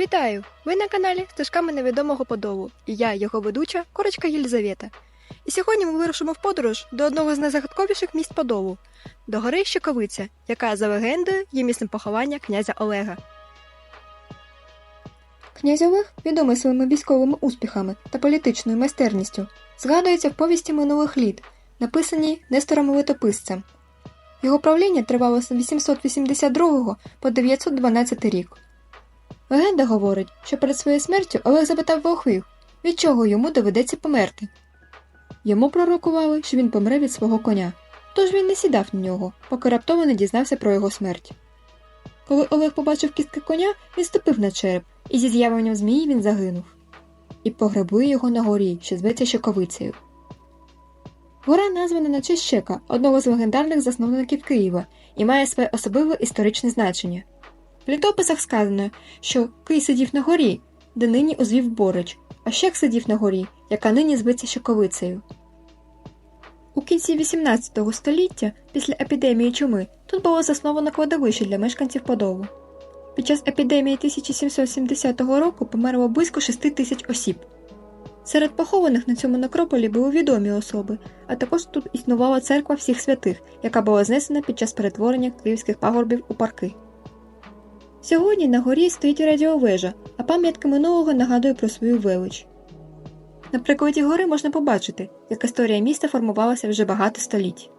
Вітаю! Ви на каналі Стежками невідомого Подолу, і я, його ведуча, Корочка Єлізавета. І сьогодні ми вирушимо в подорож до одного з найзагадковіших міст Подолу до гори Щековиця, яка за легендою є місцем поховання князя Олега. Князь Олег, відомий своїми військовими успіхами та політичною майстерністю, згадується в повісті минулих літ, написаній Нестором Летописцем. Його правління тривало з 882 по 912 рік. Легенда говорить, що перед своєю смертю Олег запитав волхвів, від чого йому доведеться померти. Йому пророкували, що він помре від свого коня, тож він не сідав на нього, поки раптово не дізнався про його смерть. Коли Олег побачив кістки коня, він ступив на череп, і зі з'явленням змії він загинув. І погребли його на горі, що зветься Щековицею. Гора названа на честь Щека, одного з легендарних засновників Києва, і має своє особливе історичне значення. В літописах сказано, що Кий сидів на горі, де нині узвів Борич, а Щек сидів на горі, яка нині зветься Щековицею. У кінці XVIII століття, після епідемії чуми, тут було засновано кладовище для мешканців Подолу. Під час епідемії 1770 року померло близько 6 тисяч осіб. Серед похованих на цьому некрополі були відомі особи, а також тут існувала церква всіх святих, яка була знесена під час перетворення київських пагорбів у парки. Сьогодні на горі стоїть радіовежа, а пам'ятка минулого нагадує про свою велич. На прикладі гори можна побачити, як історія міста формувалася вже багато століть.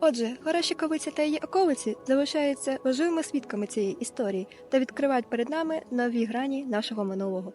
Отже, гора Щековиця та її околиці залишаються важливими свідками цієї історії та відкривають перед нами нові грані нашого минулого.